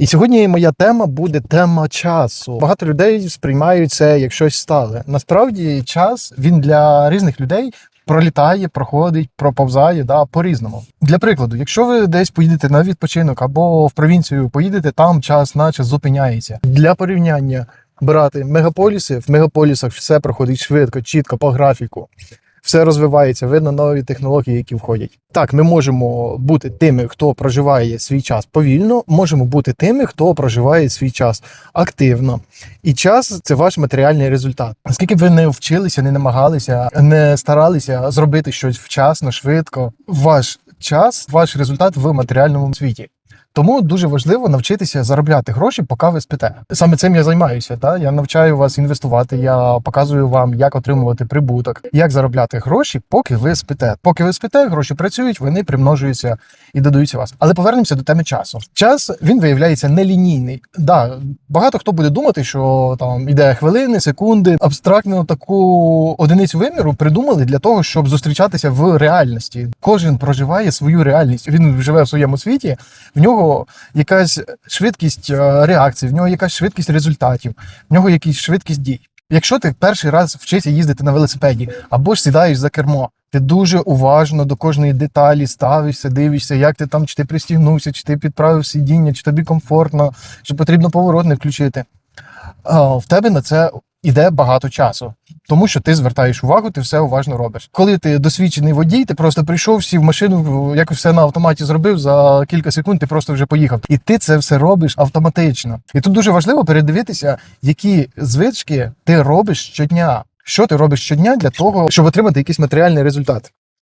І сьогодні моя тема буде тема часу. Багато людей сприймають це як щось стале. Насправді, час він для різних людей. Пролітає, проходить, проповзає да, по-різному. Для прикладу, якщо ви десь поїдете на відпочинок або в провінцію поїдете, там час наче зупиняється. Для порівняння брати мегаполіси, в мегаполісах все проходить швидко, чітко, по графіку. Все розвивається, видно нові технології, які входять. Так, ми можемо бути тими, хто проживає свій час повільно, можемо бути тими, хто проживає свій час активно. І час це ваш матеріальний результат. Наскільки ви не вчилися, не намагалися, не старалися зробити щось вчасно, швидко, ваш час, ваш результат в матеріальному світі. Тому дуже важливо навчитися заробляти гроші, поки ви спите. Саме цим я займаюся. Та я навчаю вас інвестувати. Я показую вам, як отримувати прибуток, як заробляти гроші, поки ви спите. Поки ви спите, гроші працюють, вони примножуються і додаються вас. Але повернемося до теми часу. Час він виявляється нелінійний. Да, багато хто буде думати, що там іде хвилини, секунди. Абстрактну таку одиницю виміру придумали для того, щоб зустрічатися в реальності. Кожен проживає свою реальність. Він живе в своєму світі. В нього якась швидкість е, реакції, в нього якась швидкість результатів, в нього якась швидкість дій. Якщо ти перший раз вчишся їздити на велосипеді або ж сідаєш за кермо, ти дуже уважно до кожної деталі ставишся, дивишся, як ти там, чи ти пристігнувся, чи ти підправив сидіння, чи тобі комфортно, чи потрібно поворот не включити. В тебе на це іде багато часу, тому що ти звертаєш увагу, ти все уважно робиш. Коли ти досвідчений водій, ти просто прийшов, сів в машину, якось все на автоматі зробив за кілька секунд, ти просто вже поїхав. І ти це все робиш автоматично. І тут дуже важливо передивитися, які звички ти робиш щодня. Що ти робиш щодня для того, щоб отримати якийсь матеріальний результат?